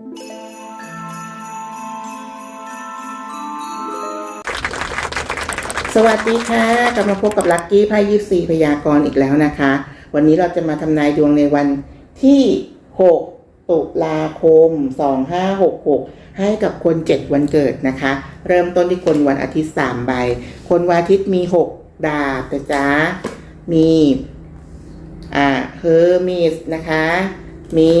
สวัสดีค่ะ กลับมาพบกับลัคกี้ไพ่ยิปซีพยากรณ์อีกแล้วนะคะ วันนี้เราจะมาทำนายดวงในวันที่ 6 ตุลาคม 2566 ให้กับคน 7 วันเกิดนะคะ เริ่มต้นที่คนวันอาทิตย์ 3 ใบ คนวันอาทิตย์มี 6 ดาบนะจ๊ะ มี อ่าเฮอร์มิสนะคะ มี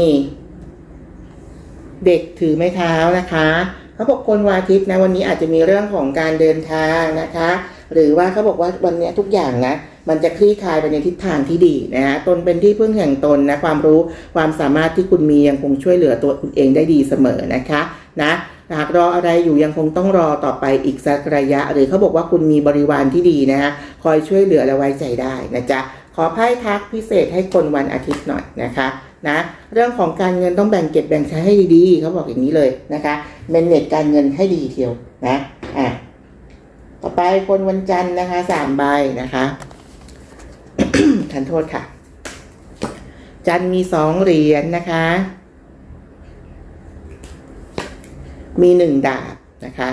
เด็กถือไม้เท้านะคะเขาบอกคนวันอาทิตย์นะวันนี้อาจจะมีเรื่องของการเดินทางนะคะ หรือว่าเขาบอกว่าวันนี้ทุกอย่างนะมันจะคลี่คลายไปในทิศทางที่ดีนะฮะตนเป็นที่พึ่งแห่งตนนะความรู้ความสามารถที่คุณมียังคงช่วยเหลือตัวคุณเองได้ดีเสมอนะคะนะหากรออะไรอยู่ยังคงต้องรอต่อไปอีกสักระยะ หรือเขาบอกว่าคุณมีบริวารที่ดีนะฮะคอยช่วยเหลือและไว้ใจได้นะจ๊ะขอไพ่ทักพิเศษให้คนวันอาทิตย์หน่อยนะคะ นะเรื่องของการเงินต้องแบ่งเก็บแบ่งใช้ให้ดีๆเขาบอกอย่างนี้เลยนะคะเมนเนจการเงินให้ดีเทียวนะอะต่อไปคนวันจันทร์นะคะสามใบนะคะทันโทษค่ะ จันทร์มีสองเหรียญนะคะ มีหนึ่งดาบนะคะ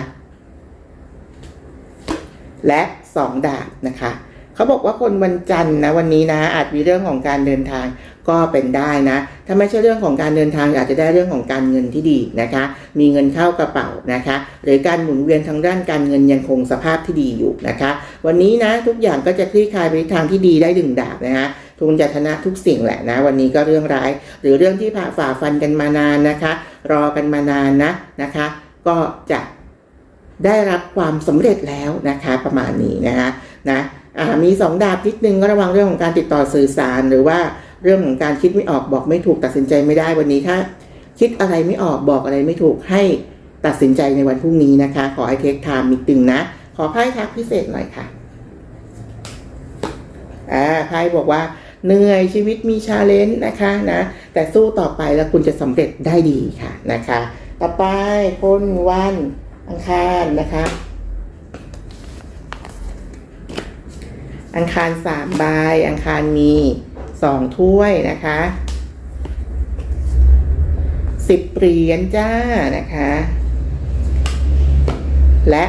และสองดาบนะคะ เขาบอกว่าคนวันจันทร์นะวันนี้นะ อาจมีเรื่องของการเดินทางก็เป็นได้นะ ถ้าไม่ใช่เรื่องของการเดินทางอาจจะได้เรื่องของการเงินที่ดีนะคะ มีเงินเข้ากระเป๋านะคะ หรือการหมุนเวียนทางด้านการเงินยังคงสภาพที่ดีอยู่นะคะ วันนี้นะทุกอย่างก็จะคลี่คลายไปทางที่ดีได้ดึงดาบนะคะทุนจะชนะทุกสิ่งแหละนะ วันนี้ก็เรื่องร้าย หรือเรื่องที่ผ่าฝ่าฟันกันมานานนะคะ รอกันมานานนะนะคะ ก็จะได้รับความสำเร็จแล้วนะคะ ประมาณนี้นะคะนะ มีสองดาบนิดนึงก็ระวังเรื่องของการติดต่อสื่อสาร หรือว่าเรื่องของการคิดไม่ออกบอกไม่ถูกตัดสินใจไม่ได้วันนี้ถ้าคิดอะไรไม่ออกบอกอะไรไม่ถูกให้ตัดสินใจในวันพรุ่งนี้นะคะ ขอให้เทคไทม์นิดนึงนะ ขอไพ่ทักพิเศษหน่อยค่ะอ่าไพ่บอกว่าเหนื่อยชีวิตมีชาเลนจ์นะคะนะแต่สู้ต่อไปแล้วคุณจะสำเร็จได้ดีค่ะนะคะ ต่อไปคนวันอังคารนะคะ อังคารสามใบ อังคารมีสองถ้วยนะคะสิบเหรียญจ้านะคะ และ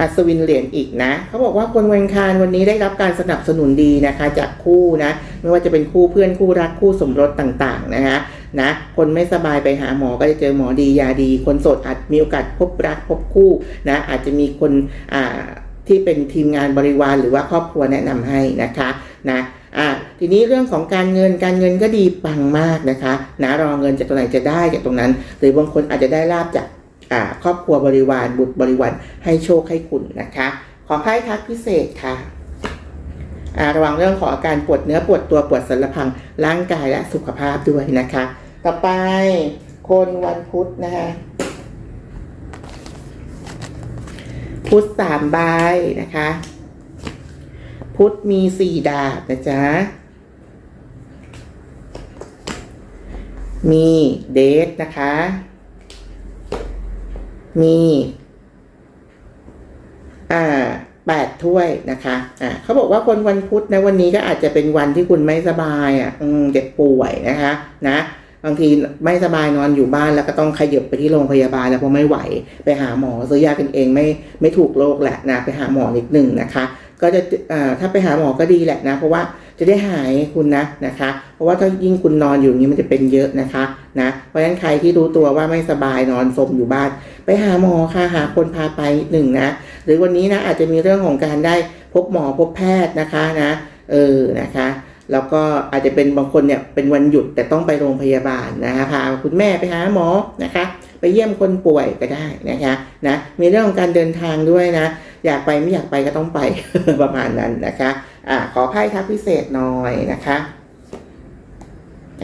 อัศวินเหรียญอีกนะ เขาบอกว่าคนวันคารวันนี้ได้รับการสนับสนุนดีนะคะ จากคู่นะ ไม่ว่าจะเป็นคู่เพื่อนคู่รักคู่สมรสต่างๆนะคะนะคนไม่สบายไปหาหมอก็จะเจอหมอดียาดี คนโสดอาจมีโอกาสพบรักพบคู่นะอาจจะมีคนอ่า ที่เป็นทีมงานบริวารหรือว่าครอบครัวแนะนำให้นะคะนะอ่าทีนี้เรื่องของการเงินการเงินก็ดีปังมากนะคะนะรอเงินจากตรงไหนจะได้จากตรงนั้น หรือบางคนอาจจะได้ลาบจากอ่าครอบครัวบริวารบุตรบริวารให้โชคให้คุณนะคะ ขอไพ่ทักพิเศษค่ะอ่าระวังเรื่องของอาการปวดเนื้อปวดตัวปวดสันหลังพังร่างกายและสุขภาพด้วยนะคะ ต่อไปคนวันพุธนะคะ พุธสามใบนะคะ พุธมีสี่ดาบนะจ๊ะ มีเดทนะคะ มีอ่าแปดถ้วยนะคะ อ่าเขาบอกว่าคนวันพุธนะวันนี้ก็อาจจะเป็นวันที่คุณไม่สบายอะ อืมเจ็บป่วยนะคะ นะ บางทีไม่สบายนอนอยู่บ้านแล้วก็ต้องขยับไปที่โรงพยาบาลแล้วเพราะไม่ไหวไปหาหมอซื้อยากันเองไม่ไม่ถูกโรคแหละนะไปหาหมอนิดหนึ่งนะคะ ก็จะอ่าถ้าไปหาหมอก็ดีแหละนะเพราะว่าจะได้หายคุณนะนะคะ เพราะว่าถ้ายิ่งคุณนอนอยู่อย่างนี้มันจะเป็นเยอะนะคะนะเพราะฉะนั้นใครที่รู้ตัวว่าไม่สบายนอนสมอยู่บ้าน ไปหาหมอค่ะหาคนพาไปหนึ่งนะหรือวันนี้นะอาจจะมีเรื่องของการได้พบหมอพบแพทย์นะคะนะเออนะคะ แล้วก็อาจจะเป็นบางคนเนี่ยเป็นวันหยุดแต่ต้องไปโรงพยาบาลนะคะพาคุณแม่ไปหาหมอนะคะ ไปเยี่ยมคนป่วยก็ได้นะคะนะมีเรื่องของการเดินทางด้วยนะ อยากไปไม่อยากไปก็ต้องไปประมาณนั้นนะคะอ่าขอไพ่ทักพิเศษหน่อยนะคะ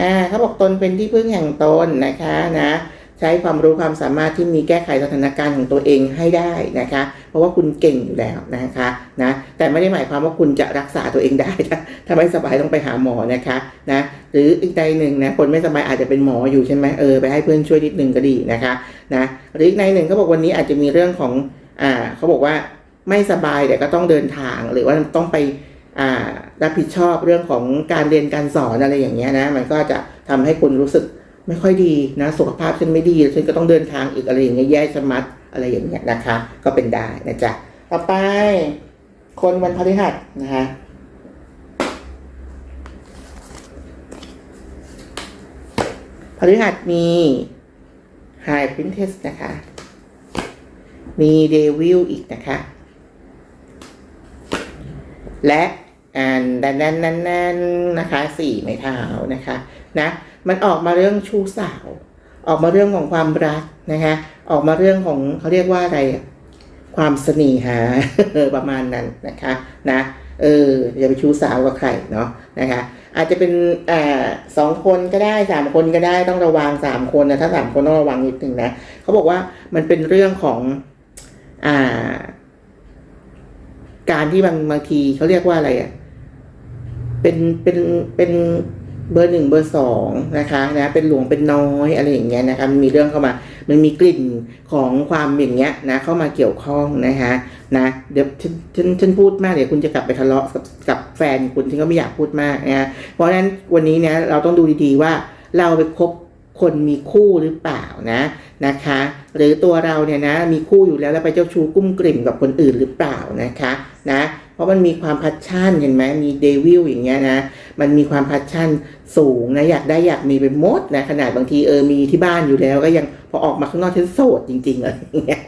อ่าเขาบอกตนเป็นที่พึ่งแห่งตนนะคะนะ ใช้ความรู้ความสามารถที่มีแก้ไขสถานการณ์ของตัวเองให้ได้นะคะ เพราะว่าคุณเก่งอยู่แล้วนะคะนะแต่ไม่ได้หมายความว่าคุณจะรักษาตัวเองได้นะถ้าไม่สบายต้องไปหาหมอนะคะนะหรืออีกในหนึ่งนะคนไม่สบายอาจจะเป็นหมออยู่ใช่ไหมเออไปให้เพื่อนช่วยนิดนึงก็ดีนะคะนะหรืออีกในหนึ่งเขาบอกวันนี้อาจจะมีเรื่องของอ่าเขาบอกว่าไม่สบายแต่ก็ต้องเดินทางหรือว่าต้องไปอ่ารับผิดชอบเรื่องของการเรียนการสอนอะไรอย่างเงี้ยนะมันก็จะทำให้คุณรู้สึก ไม่ค่อยดีนะสุขภาพฉันไม่ดีฉันก็ต้องเดินทางอีกอะไรอย่างเงี้ยแย่สมัดอะไรอย่างเงี้ยนะคะ ก็เป็นได้นะจ๊ะต่อไป คนวันพฤหัสนะคะพฤหัสมี High Princess นะคะ มีเดวิลอีกนะคะ และอันดันดันนันนันนะคะสี่ไม้เท้านะคะ นะ มันออกมาเรื่องชู้สาว ออกมาเรื่องของความรักนะคะออกมาเรื่องของเขาเรียกว่าอะไรความเสน่หาประมาณนั้นนะคะนะเอออย่าไปชู้สาวกับใครเนาะนะคะอาจจะเป็นอสองคนก็ได้สามคนก็ได้ต้องระวังสามคนนะถ้าสามคนต้องระวังนิดนึงนะเขาบอกว่ามันเป็นเรื่องของอ่าการที่บางบางทีเขาเรียกว่าอะไรอะเป็นเป็นเป็น เบอร์หนึ่งเบอร์สองนะคะนะเป็นหลวงเป็นน้อยอะไรอย่างเงี้ยนะคะมันมีเรื่องเข้ามา มันมีกลิ่นของความอย่างเงี้ยนะเข้ามาเกี่ยวข้องนะคะนะเดี๋ยวฉันฉันฉันพูดมากเดี๋ยวคุณจะกลับไปทะเลาะกับกับแฟนคุณฉันก็ไม่อยากพูดมากนะเพราะฉะนั้นวันนี้เนี่ยเราต้องดูดีๆว่าเราไปคบคนมีคู่หรือเปล่านะนะคะ หรือตัวเราเนี่ยนะมีคู่อยู่แล้วแล้วไปเจ้าชู้กุ้มกลิ่มกับคนอื่นหรือเปล่านะคะนะเพราะมันมีความพัชชั่นเห็นไหมมีเดวิลอย่างเงี้ยนะมันมีความพัชชั่น สูงนะอยากได้อยากมีไปหมดนะขนาดบางทีเออมีที่บ้านอยู่แล้ว ก็ยังพอออกมาข้างนอกฉันโสดจริงๆอะไรอย่างเงี้ย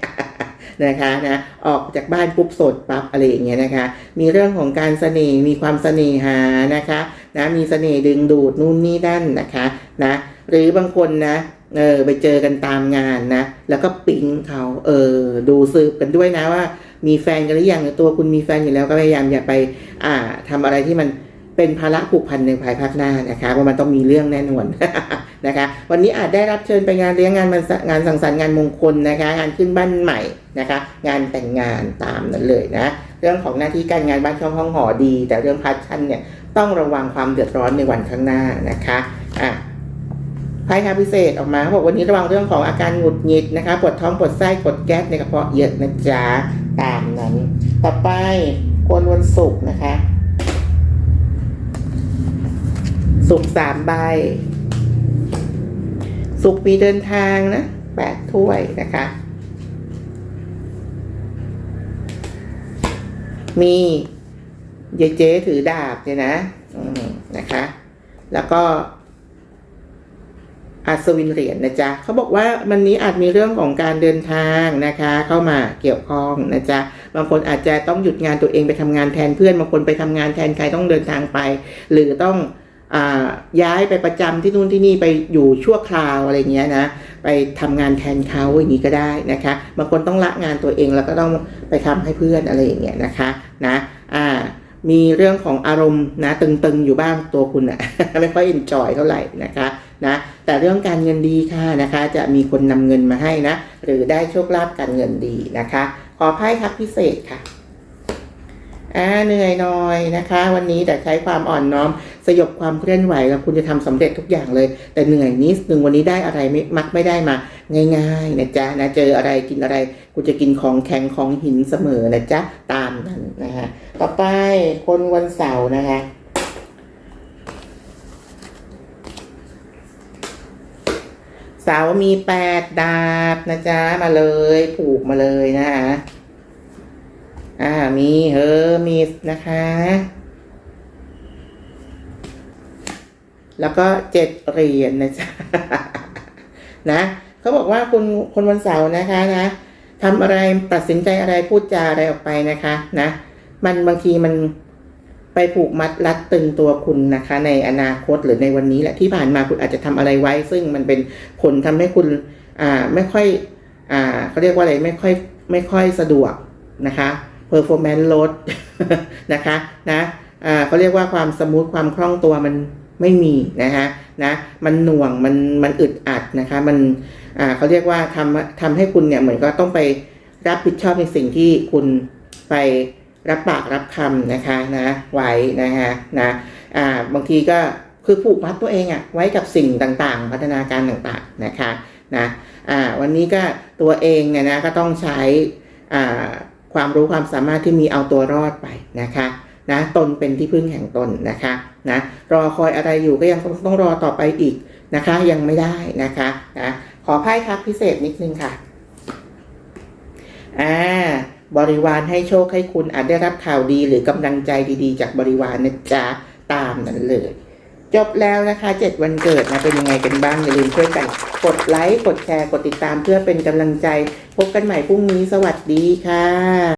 นะคะนะออกจากบ้านปุ๊บสดปั๊บอะไรอย่างเงี้ยนะคะ มีเรื่องของการเสน่ห์มีความเสน่หานะคะนะมีเสน่ห์ดึงดูดนู่นนี่นั่นนะคะนะหรือบางคนนะเออไปเจอกันตามงานนะ แล้วก็ปิ๊งเขาเออดูสืบกันด้วยนะว่า มีแฟนกันหรือยังตัวคุณมีแฟนอยู่แล้วก็พยายามอย่าไป อ่าทำอะไรที่มัน เป็นภาระผูกพันในภายภาคหน้านะคะเพรามันต้องมีเรื่องแน่นอนนะคะ วันนี้อาจได้รับเชิญไปงานเลี้ยงงานมันงานสังสรรค์งานมงคลนะคะ งานขึ้นบ้านใหม่นะคะ งานแต่งงานตามนั้นเลยนะ เรื่องของหน้าที่การงานบ้านช่องห้องหอดี แต่เรื่องพัชชั่นเนี่ยต้องระวังความเดือดร้อนในวันข้างหน้านะคะอะไพ่ค่ะพิเศษออกมาเขาบอกวันนี้ระวังเรื่องของอาการหงุดหงิดนะคะปวดท้องปวดไส้กดแก๊สในกระเพาะเยอะนะจ๊ะตามนั้น ต่อไปคนวันศุกร์นะคะ ศุกสามใบศุกมีเดินทางนะแปดถ้วยนะคะ มีเยเจ๊ถือดาบเนี่ยนะนะคะ แล้วก็อัศวินเหรียญนะจ๊ะเขาบอกว่ามันนี้อาจมีเรื่องของการเดินทางนะคะ เข้ามาเกี่ยวข้องนะจ๊ะบางคนอาจจะต้องหยุดงานตัวเองไปทำงานแทนเพื่อนบางคนไปทำงานแทนใครต้องเดินทางไป หรือต้อง ย้ายไปประจำที่นู่นที่นี่ไปอยู่ชั่วคราวอะไรเงี้ยนะไปทำงานแทนเขาอย่างนี้ก็ได้นะคะบางคนต้องละงานตัวเองแล้วก็ต้องไปทำให้เพื่อนอะไรอย่างเงี้ยนะคะนะอ่ามีเรื่องของอารมณ์นะตึงๆอยู่บ้างตัวคุณอะไม่ค่อยเอนจอยเท่าไหร่นะคะนะแต่เรื่องการเงินดีค่ะนะคะ จะมีคนนำเงินมาให้นะ หรือได้โชคลาภการเงินดีนะคะ ขอไพ่ครับพิเศษค่ะ อ่าเหนื่อยหน่อยนะคะ วันนี้แต่ใช้ความอ่อนน้อม สยบความเคลื่อนไหวแล้วคุณจะทำสำเร็จทุกอย่างเลย แต่เหนื่อยนิดนึงวันนี้ได้อะไรไม่มักไม่ได้มา ง่ายๆนะจ๊ะนะเจออะไรกินอะไรกูจะกินของแข็งของหินเสมอนะจ๊ะตามนั้นนะฮะต่อไปคนวันเสาร์นะคะเสาร์มีแปดดาบนะจ๊ะมาเลยผูกมาเลยนะคะ อ่ามีเฮอร์มิสนะคะ แล้วก็เจ็ดเหรียญนะจ๊ะนะเขาบอกว่าคุณคนวันเสาร์นะคะนะทำอะไรตัดสินใจอะไรพูดจาอะไรออกไปนะคะนะ มันบางทีมันไปผูกมัดรัดตึงตัวคุณนะคะ ในอนาคตหรือในวันนี้แหละที่ผ่านมาคุณอาจจะทำอะไรไว้ ซึ่งมันเป็นผลทำให้คุณ อ่าไม่ค่อย อ่าเขาเรียกว่าอะไรไม่ค่อย ไม่ค่อยสะดวกนะคะ performance ลดนะคะนะเขาเรียกว่าความสมูทความคล่องตัวมันไม่มีนะคะนะมันหน่วงมันมันอึดอัดนะคะมันเขาเรียกว่าทำทำให้คุณเนี่ยเหมือนก็ต้องไปรับผิดชอบในสิ่งที่คุณไปรับปากรับคำนะคะนะไว้นะคะนะอ่าบางทีก็คือผูกมัดตัวเองอะไว้กับสิ่งต่างๆ พัฒนาการต่างๆนะคะนะอ่าวันนี้ก็ตัวเองเนี่ยนะก็ต้องใช้อ่า ความรู้ความสามารถที่มีเอาตัวรอดไปนะคะนะตนเป็นที่พึ่งแห่งตนนะคะนะรอคอยอะไรอยู่ก็ยังต้ององรอต่อไปอีกนะคะ ยังไม่ได้นะคะนะขอไพ่ทักพิเศษนิดนึงค่ะอ่าบริวารให้โชคให้คุณอาจได้รับข่าวดีหรือกำลังใจดีๆ จากบริวารนะจ๊ะตามนั้นเลย จบแล้วนะคะ 7 วันเกิดนะเป็นยังไงกันบ้าง อย่าลืมช่วยกันกดไลค์ กดแชร์ กดติดตามเพื่อเป็นกำลังใจ พบกันใหม่พรุ่งนี้สวัสดีค่ะ